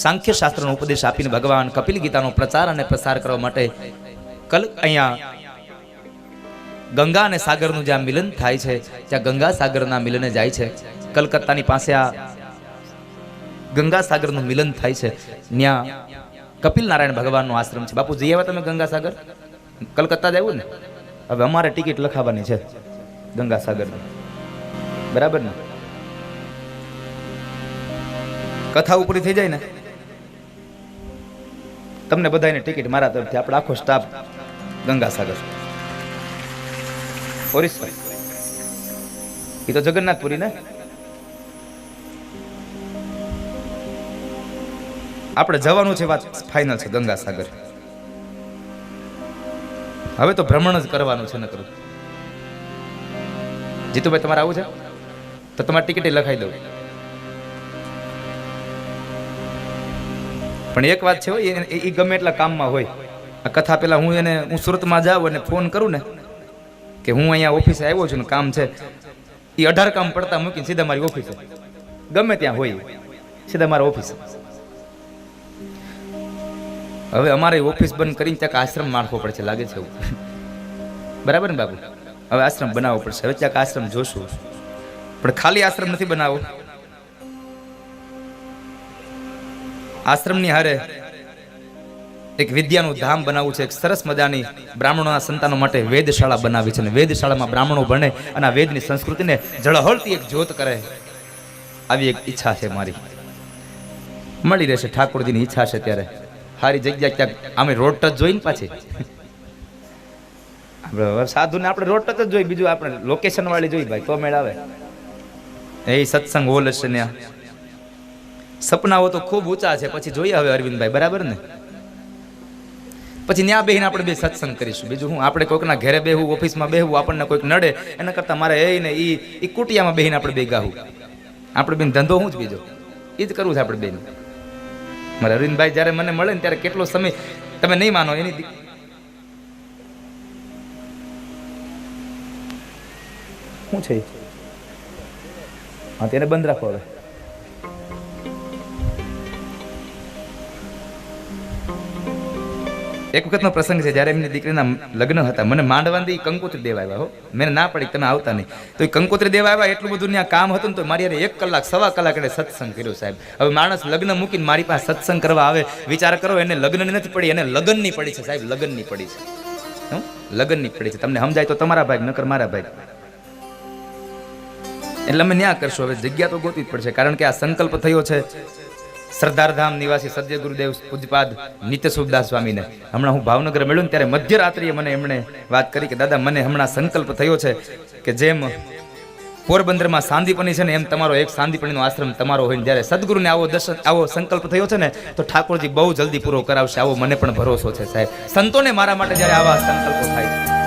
સાંખ્ય શાસ્ત્રનો ઉપદેશ આપીને ભગવાન કપિલ ગીતાનો પ્રચાર અને પ્રસાર કરવા માટે કલ અહીંયા ગંગા અને સાગરનું જ્યાં મિલન થાય છે, ત્યાં ગંગા સાગરના મિલને જાય છે. કલકત્તાની પાસે આ ગંગા સાગરનું મિલન થાય છે. ત્યાં કપિલ નારાયણ ભગવાનનો આશ્રમ છે. બાપુ, જઈ આવ્યા તમે ગંગા સાગર? કલકત્તા જવું ને? હવે અમારે ટિકિટ લખાવવાની છે ગંગા સાગરની. બરાબર ને? કથા ઉપરી થઈ જાય ને, તમને બધાને ટિકિટ મારા તરફથી. આપણે આખો સ્ટાફ ગંગાસાગર. ઓરિસ્સા એ તો જગન્નાથપુરી ને આપણે જવાનું છે વાત ફાઇનલ છે ગંગાસાગર. હવે તો ભ્રમણ જ કરવાનું છે નકરું. જીતુભાઈ, તમારે આવું છે? તો તમારી ટિકિટ લખાઈ દઉં. પણ એક વાત છે હો, એ ગમે એટલા કામમાં હોય. આ કથા પેલા હું એને હું સુરતમાં જાઉં અને ફોન કરું ને કે હું અહીંયા ઓફિસે આવ્યો છું ને કામ છે એ અઢાર કામ પડતા મૂકીને સીધા મારી ઓફિસે. ગમે ત્યાં હોય સીધા મારા ઓફિસે. હવે અમારે ઓફિસ બંધ કરીને ત્યાં આશ્રમ માળખો પડશે લાગે છે એવું. બરાબર ને બાબુ હવે આશ્રમ બનાવવો પડશે. હવે ત્યાં આશ્રમ જોશું. પણ ખાલી આશ્રમ નથી બનાવવો આશ્રમની હારે એક વિદ્યાનું ધામ બનાવવું છે. એક સરસ મજાની બ્રાહ્મણોના સંતાનો માટે વેદશાળા બનાવી છે અને વેદશાળામાં બ્રાહ્મણો ભણે અને આ વેદની સંસ્કૃતિને ઝળહળતી એક જ્યોત કરે. આવી એક ઈચ્છા છે મારી. મળી રહેશે ઠાકોરજીની ઈચ્છા છે ત્યારે. સારી જગ્યા ક્યાંક અમે રોડ ટચ જોઈને પાછી. સાધુને આપણે રોડ ટચ જ જોઈ, બીજું આપણે લોકેશન વાળી જોઈ, ભાઈ તો મેળ આવે. એ સત્સંગ હોલ હશે ને સપનાઓ તો ખૂબ ઊંચા છે. પછી જોઈએ હવે અરવિંદભાઈ, બરાબર ને? પછી ત્યાં બેહીને આપણે બે સત્સંગ કરીશું. બીજું હું, આપણે કોઈકના ઘરે બેહવું ઓફિસમાં બેહવું આપણને કોઈક નડે, એના કરતાં મારે એ ને એ એ કુટિયામાં બેહીને આપણે બે ગાવું આપણે બેન ધંધો હું જ બીજો. એ જ કરવું છે આપણે બેન. મારે અરવિંદભાઈ જ્યારે મને મળે ને ત્યારે કેટલો સમય, તમે નહીં માનો એની શું છે? હા, તેને બંધ રાખો હવે. એક વખતનો પ્રસંગ છે, જ્યારે એમની દીકરીના લગ્ન હતા. મને માંડવાંદી કંકોત્રી દેવા આવ્યા હો. મેં ના પડી તમે આવતા નહીં. તો એ કંકોત્રી દેવા આવ્યા, એટલું બધું ત્યાં કામ હતું ને તો મારી એક કલાક, સવા કલાક એને સત્સંગ કર્યો સાહેબ. હવે માણસ લગ્ન મૂકીને મારી પાસે સત્સંગ કરવા આવે, વિચાર કરો, એને લગ્નની નથી પડી, એને લગ્નની પડી છે સાહેબ, લગ્નની પડી છે? લગ્નની પડી છે. તમને સમજાય તો તમારા ભાઈ નકર મારા ભાઈ એટલે અમે ન્યા કરશું. હવે જગ્યા તો ગોતવી જ પડશે, કારણ કે આ સંકલ્પ થયો છે. સરદારધામ નિવાસી સદ્ય ગુરુદેવ પૂજપાદ નિત્ય સ્વામીને. હમણાં હું ભાવનગર મળ્યો ને ત્યારે મધ્યરાત્રિએ મને એમણે વાત કરી કે, દાદા, મને હમણાં સંકલ્પ થયો છે કે જેમ પોરબંદરમાં સાંદીપણી છે ને, એમ તમારો એક સાંદીપણીનો આશ્રમ તમારો હોય જ્યારે સદગુરુને આવો દર્શન, આવો સંકલ્પ થયો છે ને, તો ઠાકોરજી બહુ જલ્દી પૂરો કરાવશે, આવો મને પણ ભરોસો છે સાહેબ. સંતોને મારા માટે જ્યારે આવા સંકલ્પો થાય છે